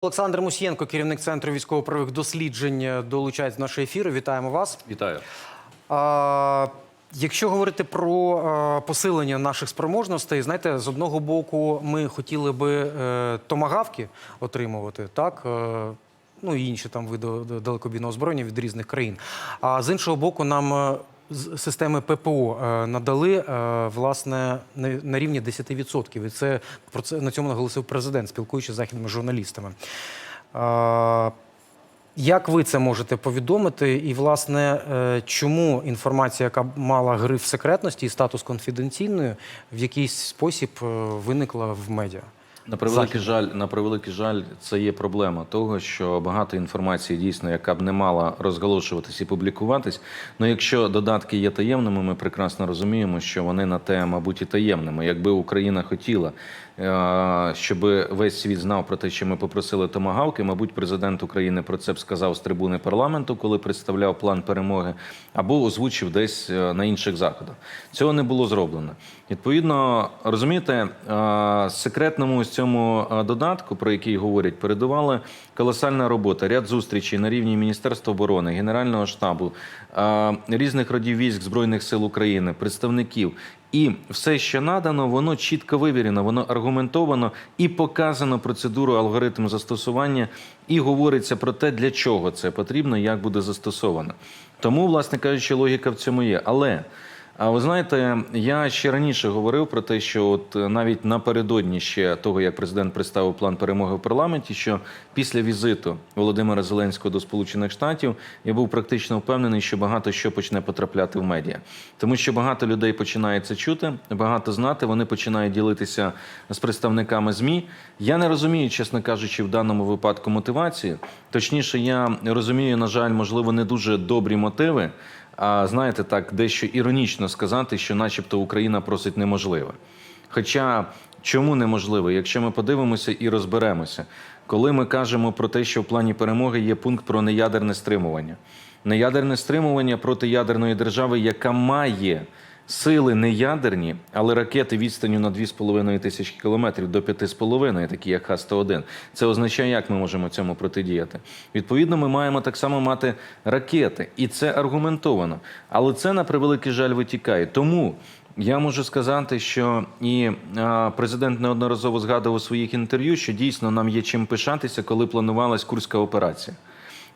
Олександр Мусієнко, керівник центру військово-правових досліджень, долучається до нашого ефіру. Вітаємо вас. Вітаю. А, якщо говорити про а, посилення наших спроможностей, знаєте, з одного боку, ми хотіли би е, томагавки отримувати, так? Е, ну і інші там види далекобійного озброєння від різних країн. А з іншого боку, нам е, системи ППО е, надали е, власне на, рівні 10%. І це про це на цьому наголосив президент, спілкуючись з західними журналістами. Е, як ви це можете повідомити? І, власне, чому інформація, яка мала гриф секретності і статус конфіденційною, в якийсь спосіб виникла в медіа? На превеликий жаль, на превеликий жаль, це є проблема того, що багато інформації дійсно, яка б не мала розголошуватись і публікуватись. Ну якщо додатки є таємними, ми прекрасно розуміємо, що вони на те, мабуть, і таємними. Якби Україна хотіла, щоб весь світ знав про те, що ми попросили томагавки, мабуть, президент України про це б сказав з трибуни парламенту, коли представляв план перемоги, або озвучив десь е, на інших заходах. Цього не було зроблено. Відповідно, розумієте, е, секретному ось цьому е, додатку, про який говорять, передувала колосальна робота, ряд зустрічей на рівні Міністерства оборони, Генерального штабу, е, різних родів військ Збройних сил України, представників. І все, що надано, воно чітко вивірено, воно аргументовано і показано процедуру, алгоритм застосування, і говориться про те, для чого це потрібно, як буде застосовано. Тому, власне кажучи, логіка в цьому є. Але а ви знаєте, я ще раніше говорив про те, що от е, навіть напередодні ще того, як президент представив план перемоги в парламенті, що після візиту Володимира Зеленського до Сполучених Штатів я був практично впевнений, що багато що почне потрапляти в медіа, тому що багато людей починає це чути, багато знати. Вони починають ділитися з представниками змі. Я не розумію, чесно кажучи, в даному випадку мотивації. Точніше, я розумію, на жаль, можливо, не дуже добрі мотиви. А знаєте, так дещо іронічно сказати, що, начебто, Україна просить неможливе. Хоча чому неможливе? Якщо ми подивимося і розберемося, коли ми кажемо про те, що в плані перемоги є пункт про неядерне стримування, неядерне стримування проти ядерної держави, яка має сили не ядерні, але ракети відстанню на 2,5 тисячі кілометрів до 5,5, такі як Х-101. Це означає, як ми можемо цьому протидіяти. Відповідно, ми маємо так само мати ракети, і це аргументовано. Але це на превеликий жаль витікає. Тому. Я можу сказати, що і президент неодноразово згадував у своїх інтерв'ю, що дійсно нам є чим пишатися, коли планувалась курська операція.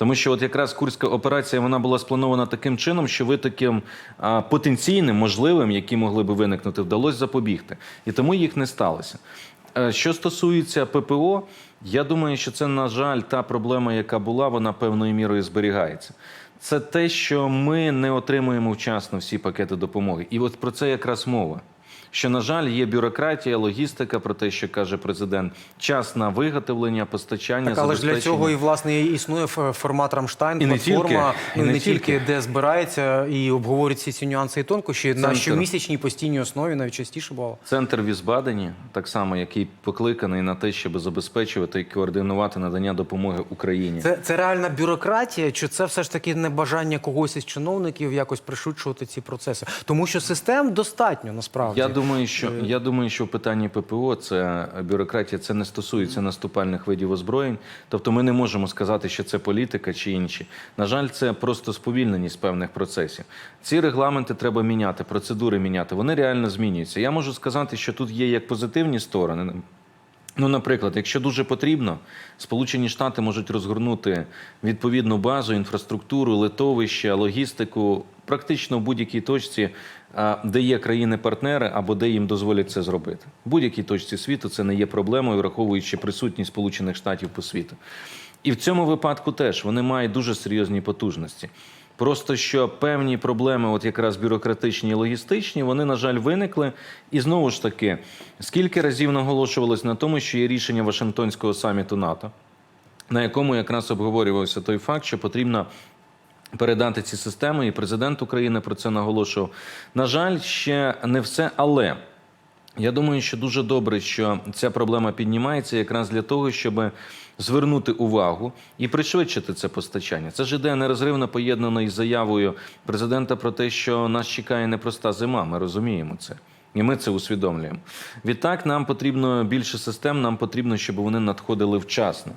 Тому що от якраз курська операція вона була спланована таким чином, що ви таким а, потенційним, можливим, які могли би виникнути, вдалося запобігти. І тому їх не сталося. Е, Що стосується ППО, я думаю, що це, на жаль, та проблема, яка була, вона певною мірою зберігається. Це те, що ми не отримуємо вчасно всі пакети допомоги. І от про це якраз мова. Що, на жаль, є бюрократія, логістика про те, що каже президент, час на виготовлення, постачання, Так, але ж для цього і власне існує формат Рамштайн, І не платформа, тільки, і і не, не тільки, тільки. де збирається і обговорюють всі ці нюанси і тонкощі на Центр. щомісячній постійній основі, навіть частіше бувало. Центр в Візбадені, так само, який покликаний на те, щоб забезпечувати і координувати надання допомоги Україні. Це, це реальна бюрократія, чи це все ж таки небажання когось із чиновників якось пришвидшувати ці процеси? Тому що систем достатньо насправді. Я думаю, що Е. я думаю, що в питанні ППО це бюрократія, це не стосується наступальних видів озброєнь. Тобто, ми не можемо сказати, що це політика чи інші. На жаль, це просто сповільненість певних процесів. Ці регламенти треба міняти, процедури міняти. Вони реально змінюються. Я можу сказати, що тут є як позитивні сторони. Ну, наприклад, якщо дуже потрібно, Сполучені Штати можуть розгорнути відповідну базу, інфраструктуру, литовище, логістику практично в будь-якій точці, де є країни-партнери або де їм дозволять це зробити. В будь-якій точці світу це не є проблемою, враховуючи присутність Сполучених Штатів по світу. І в цьому випадку теж вони мають дуже серйозні потужності. Просто що певні проблеми, от якраз бюрократичні і логістичні, вони, на жаль, виникли. І знову ж таки, скільки разів наголошувалось на тому, що є рішення Вашингтонського саміту НАТО, на якому якраз обговорювався той факт, що потрібно передати ці системи, і президент України про це наголошував. На жаль, ще не все, але. Я думаю, що дуже добре, що ця проблема піднімається якраз для того, щоб звернути увагу і пришвидшити це постачання. Це ж іде нерозривно поєднано із заявою президента про те, що нас чекає непроста зима. Ми розуміємо це. І ми це усвідомлюємо. Відтак, нам потрібно більше систем, нам потрібно, щоб вони надходили вчасно.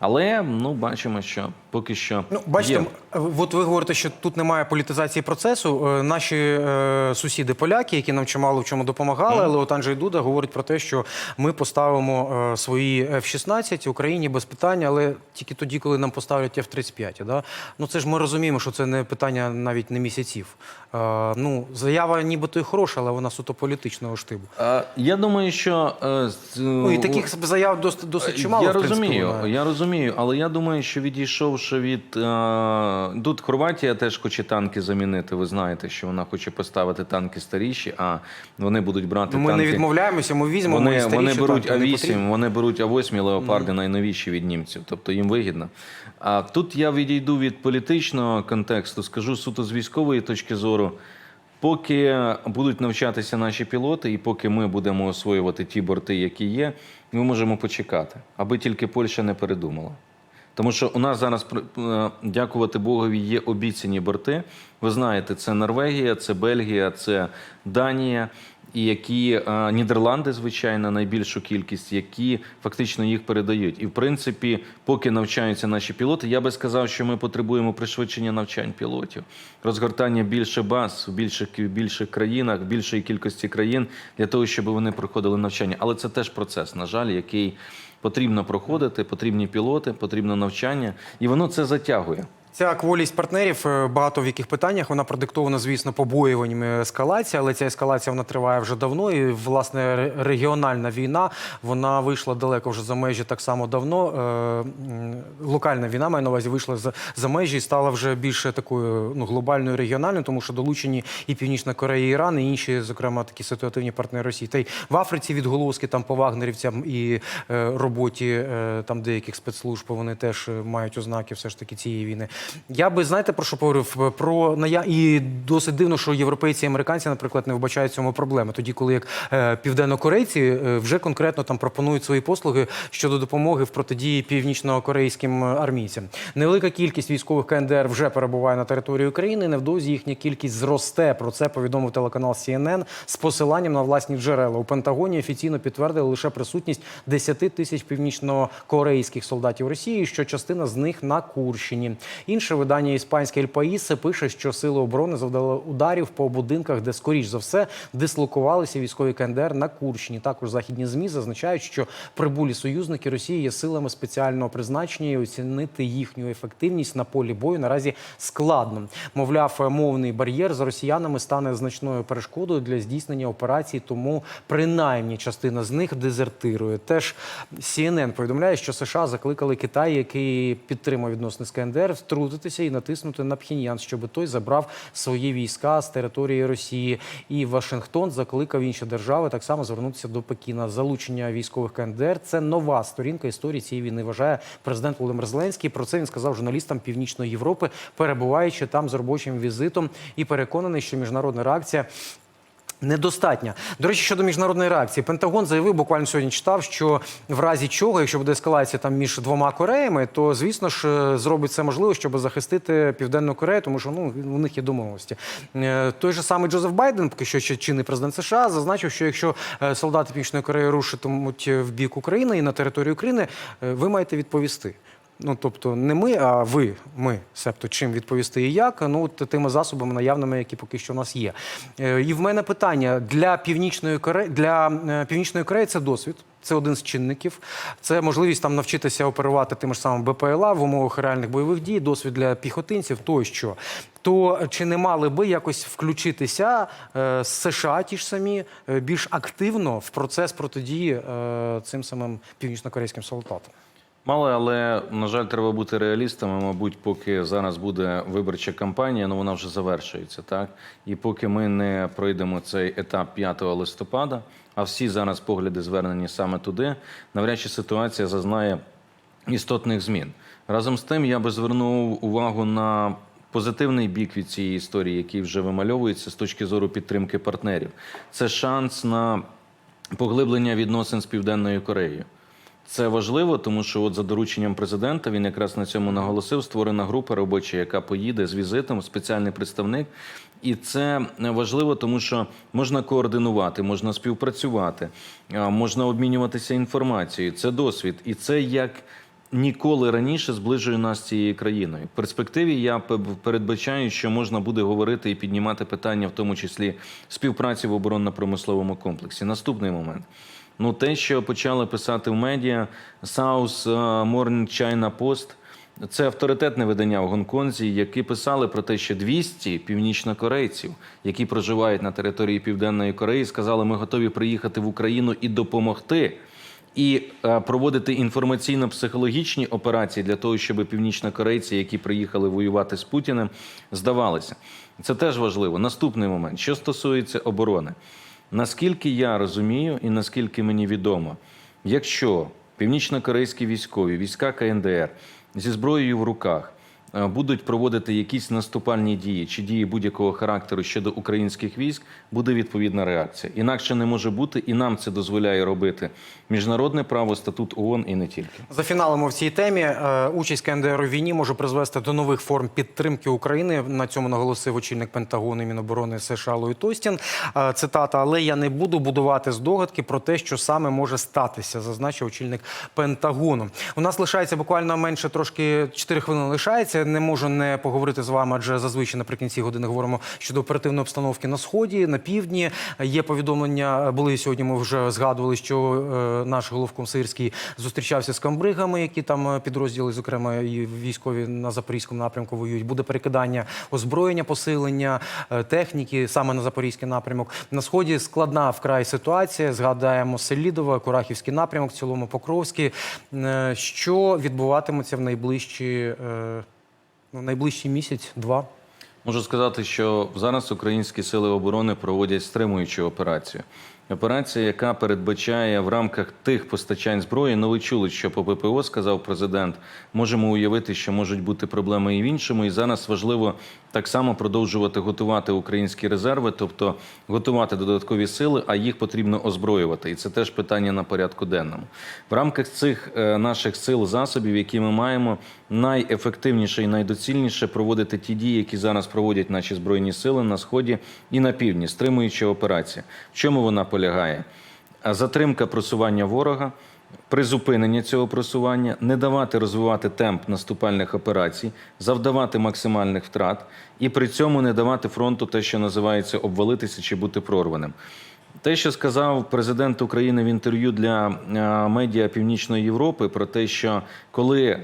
Але ну бачимо, що поки що Ну, бачите, є. от ви говорите, що тут немає політизації процесу. Е, Наші е, сусіди поляки, які нам чимало в чому допомагали, але от Анджей Дуда говорить про те, що ми поставимо е, свої F-16 Україні без питання, але тільки тоді, коли нам поставлять F-35. Да? Ну це ж ми розуміємо, що це не питання навіть не місяців. Е, Ну, заява нібито і хороша, але вона суто політичного штибу. А, я думаю, що е, Ну і таких заяв досить, досить чимало. Я в принципі, розумію, я розумію, але я думаю, що відійшовши від е, тут Хорватія теж хоче танки замінити. Ви знаєте, що вона хоче поставити танки старіші, а вони будуть брати Ну, Ми танки. не відмовляємося, ми візьмемо Вони, старіші вони беруть танки. А8, вони беруть А8 леопарди найновіші від німців, тобто їм вигідно. А тут я відійду від політичного контексту, скажу суто з військової точки зору. Поки будуть навчатися наші пілоти, і поки ми будемо освоювати ті борти, які є, ми можемо почекати, аби тільки Польща не передумала. Тому що у нас зараз, е, дякувати Богові, є обіцяні борти. Ви знаєте, це Норвегія, це Бельгія, це Данія, і які е, Нідерланди, звичайно, найбільшу кількість, які фактично їх передають. І в принципі, поки навчаються наші пілоти, я би сказав, що ми потребуємо пришвидшення навчань пілотів, розгортання більше баз в більших більших країнах, більшої кількості країн для того, щоб вони проходили навчання. Але це теж процес, на жаль, який потрібно проходити, потрібні пілоти, потрібно навчання, і воно це затягує. Ця кволість партнерів е, багато в яких питаннях вона продиктована, звісно, побоюваннями ескалації, але ця ескалація вона триває вже давно. І власне регіональна війна вона вийшла далеко вже за межі так само давно. Е, Локальна війна маю на увазі вийшла за, межі і стала вже більше такою ну глобальною регіональною, тому що долучені і Північна Корея, і Іран, і інші, зокрема, такі ситуативні партнери Росії. Та й в Африці відголоски там по вагнерівцям і е, роботі там деяких спецслужб вони теж мають ознаки все ж таки цієї війни. Я би знаєте про що поговорив? Про ная... і досить дивно, що європейці і американці, наприклад, не вбачають цьому проблеми. Тоді, коли як е, південнокорейці е, вже конкретно там пропонують свої послуги щодо допомоги в протидії північно-корейським армійцям. Невелика кількість військових КНДР вже перебуває на території України. Невдовзі їхня кількість зросте. Про це повідомив телеканал CNN з посиланням на власні джерела. У Пентагоні офіційно підтвердили лише присутність 10 тисяч північно-корейських солдатів Росії, що частина з них на Курщині. Інше видання іспанське «Ель Паїс» пише, що сили оборони завдали ударів по будинках, де скоріш за все дислокувалися військові КНДР на Курщині. Також західні змі зазначають, що прибулі союзники Росії є силами спеціального призначення і оцінити їхню ефективність на полі бою наразі складно. Мовляв, мовний бар'єр з росіянами стане значною перешкодою для здійснення операцій, тому принаймні частина з них дезертирує. Теж CNN повідомляє, що США закликали Китай, який підтримує відносини з КНДР, втрутитися і натиснути на Пхеньян, щоб той забрав свої війська з території Росії. І Вашингтон закликав інші держави так само звернутися до Пекіна. Залучення військових КНДР це нова сторінка історії цієї війни. Вважає президент Володимир Зеленський. Про це він сказав журналістам Північної Європи, перебуваючи там з робочим візитом, і переконаний, що міжнародна реакція. Недостатня. До речі, щодо міжнародної реакції, Пентагон заявив, буквально сьогодні читав, що в разі чого, якщо буде ескалація там між двома Кореями, то звісно ж зробить все можливе, щоб захистити Південну Корею, тому що ну у них є домовленості. Е, Той же самий Джозеф Байден, поки що ще чинний президент США, зазначив, що якщо е, солдати Північної Кореї рушитимуть в бік України і на територію України, е, ви маєте відповісти. Ну, тобто не ми, а ви, ми, себто чим відповісти і як, ну от тими засобами наявними, які поки що у нас є. Е, І в мене питання для північної Кореї для е, північної Кореї це досвід. Це один з чинників. Це можливість там навчитися оперувати тими ж самими БПЛА в умовах реальних бойових дій, досвід для піхотинців тощо. То чи не мали би якось включитися е, США, ті ж самі, е, більш активно в процес протидії е, цим самим північно-корейським солдатам? Мало, але на жаль, треба бути реалістами. Мабуть, поки зараз буде виборча кампанія, ну вона вже завершується, так і поки ми не пройдемо цей етап 5 листопада, а всі зараз погляди звернені саме туди, навряд чи ситуація зазнає істотних змін. Разом з тим, я би звернув увагу на позитивний бік від цієї історії, який вже вимальовується з точки зору підтримки партнерів. Це шанс на поглиблення відносин з Південною Кореєю. Це важливо, тому що от за дорученням президента він якраз на цьому наголосив. Створена група робоча, яка поїде з візитом, спеціальний представник. І це важливо, тому що можна координувати, можна співпрацювати, можна обмінюватися інформацією. Це досвід, і це як ніколи раніше зближує нас з цією країною. В перспективі я передбачаю, що можна буде говорити і піднімати питання, в тому числі співпраці в оборонно-промисловому комплексі. Наступний момент. Ну, те, що почали писати в медіа South Morning China Post, це авторитетне видання в Гонконзі, які писали про те, що 200 північнокорейців, які проживають на території Південної Кореї, сказали, ми готові приїхати в Україну і допомогти. І е, проводити інформаційно-психологічні операції для того, щоб північнокорейці, які приїхали воювати з Путіним, здавалися. Це теж важливо. Наступний момент, що стосується оборони, наскільки я розумію, і наскільки мені відомо, якщо північно-корейські військові, війська КНДР зі зброєю в руках будуть проводити якісь наступальні дії чи дії будь-якого характеру щодо українських військ, буде відповідна реакція. Інакше не може бути, і нам це дозволяє робити міжнародне право, статут ООН і не тільки. За фіналом в цій темі е, участь КНДР у війні може призвести до нових форм підтримки України. На цьому наголосив очільник Пентагону і Міноборони США Ллойд Остін. Е, Цитата, але я не буду будувати здогадки про те, що саме може статися, зазначив очільник Пентагону. У нас лишається буквально менше трошки 4 хвилини. Лишається. Не можу не поговорити з вами, адже зазвичай наприкінці години говоримо щодо оперативної обстановки на сході, на півдні. Є повідомлення. Були сьогодні. Ми вже згадували, що е, наш головком Сирський зустрічався з камбригами, які там е, підрозділи, зокрема і військові на запорізькому напрямку воюють. Буде перекидання озброєння, посилення е, техніки саме на запорізький напрямок. На сході складна вкрай ситуація. Згадаємо Селідове, Курахівський напрямок, в цілому Покровський. Що відбуватиметься в найближчі, е, ну, найближчий місяць, два. Можу сказати, що зараз українські сили оборони проводять стримуючу операцію. Операція, яка передбачає в рамках тих постачань зброї, ну ви чули, що по ППО сказав президент. Можемо уявити, що можуть бути проблеми і в іншому. І зараз важливо так само продовжувати готувати українські резерви, тобто готувати додаткові сили, а їх потрібно озброювати. І це теж питання на порядку денному. В рамках цих е, наших сил засобів, які ми маємо, найефективніше і найдоцільніше проводити ті дії, які зараз проводять наші збройні сили на сході і на півдні, стримуюча операція. В чому вона полягає? Затримка просування ворога. Призупинення цього просування, не давати розвивати темп наступальних операцій, завдавати максимальних втрат і при цьому не давати фронту те, що називається обвалитися чи бути прорваним. Те, що сказав президент України в інтерв'ю для е, медіа Північної Європи, про те, що коли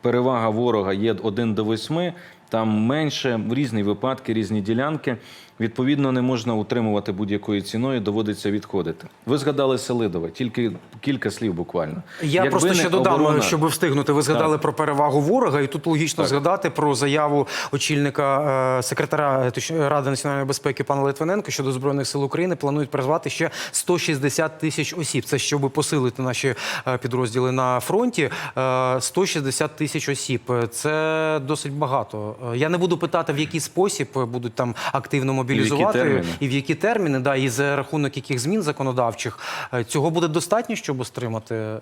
перевага ворога є 1 до 8, там менше в різні випадки, різні ділянки. Відповідно, не можна утримувати будь-якою ціною, доводиться відходити. Ви згадали Селидове, тільки кілька слів буквально. Я Якби просто ще додам, оборона- щоб встигнути. Ви згадали Так. про перевагу ворога, і тут логічно Так. згадати про заяву очільника е, секретаря Ради національної безпеки пана Литвиненка щодо збройних сил України. Планують призвати ще 160 тисяч осіб. Це щоб посилити наші е, підрозділи на фронті. Е, 160 тисяч осіб. Це досить багато. Е, Я не буду питати, в який спосіб будуть там активно мобілізувати терміни? і в які терміни, да, і за рахунок яких змін законодавчих Е, цього буде достатньо, щоб стримати е,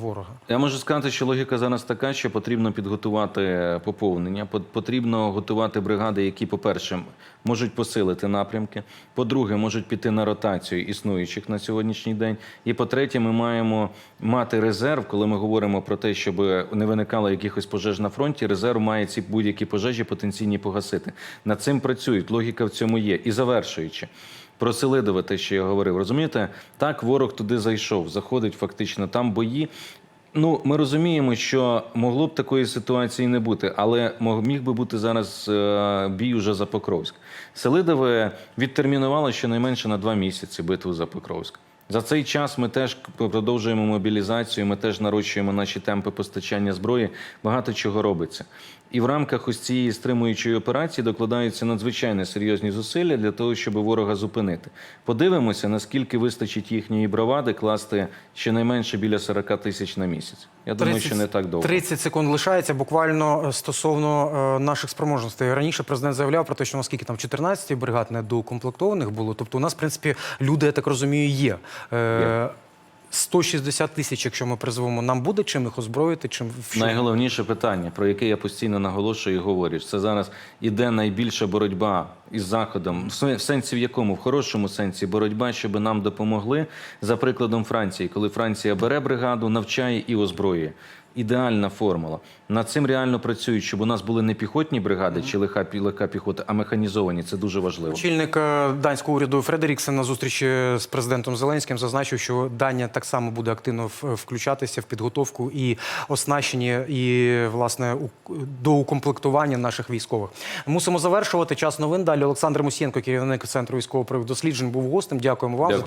ворога. Я можу сказати, що логіка зараз така, що потрібно підготувати поповнення, пот- потрібно готувати бригади, які, по-перше, можуть посилити напрямки. По-друге, можуть піти на ротацію існуючих на сьогоднішній день. І по-третє, ми маємо мати резерв, коли ми говоримо про те, щоб не виникало якихось пожеж на фронті. Резерв має ці будь-які пожежі потенційні погасити. Над цим працюють. Логіка в цьому є. І завершуючи. Про Селидове, те, що я говорив, розумієте, так ворог туди зайшов, заходить фактично там бої. Ну, ми розуміємо, що могло б такої ситуації не бути, але міг би бути зараз е, бій уже за Покровськ. Селидове відтермінувало щонайменше на два місяці битву за Покровськ. За цей час ми теж продовжуємо мобілізацію, ми теж нарощуємо наші темпи постачання зброї. Багато чого робиться. І в рамках ось цієї стримуючої операції докладаються надзвичайно серйозні зусилля для того, щоб ворога зупинити. Подивимося, наскільки вистачить їхньої бравади класти щонайменше біля 40 тисяч на місяць. Я думаю, що не так довго. 30 секунд лишається. Буквально е, стосовно е, наших спроможностей. Раніше президент заявляв про те, що наскільки там 14 бригад недоукомплектованих було. Тобто, у нас, в принципі, люди, я так розумію, є. Е, Є. 160 тисяч, якщо ми призвемо, нам буде чим їх озброїти, чим? Найголовніше питання, про яке я постійно наголошую і говорю, це зараз іде найбільша боротьба із заходом. В сенсі в якому? В хорошому сенсі боротьба, щоб нам допомогли за прикладом Франції, коли Франція бере бригаду, навчає і озброює. ідеальна формула. Над цим реально працюють, щоб у нас були не піхотні бригади чи пі- легка піхота, а механізовані. Це дуже важливо. Очільник е, данського уряду Фредеріксен на зустрічі з президентом Зеленським зазначив, що Данія так само буде активно включатися в підготовку і оснащення, і власне до укомплектування наших військових. Мусимо завершувати час новин. Далі Олександр Мусієнко, керівник центру військово-правих досліджень, був гостем. Дякуємо вам. Дякую.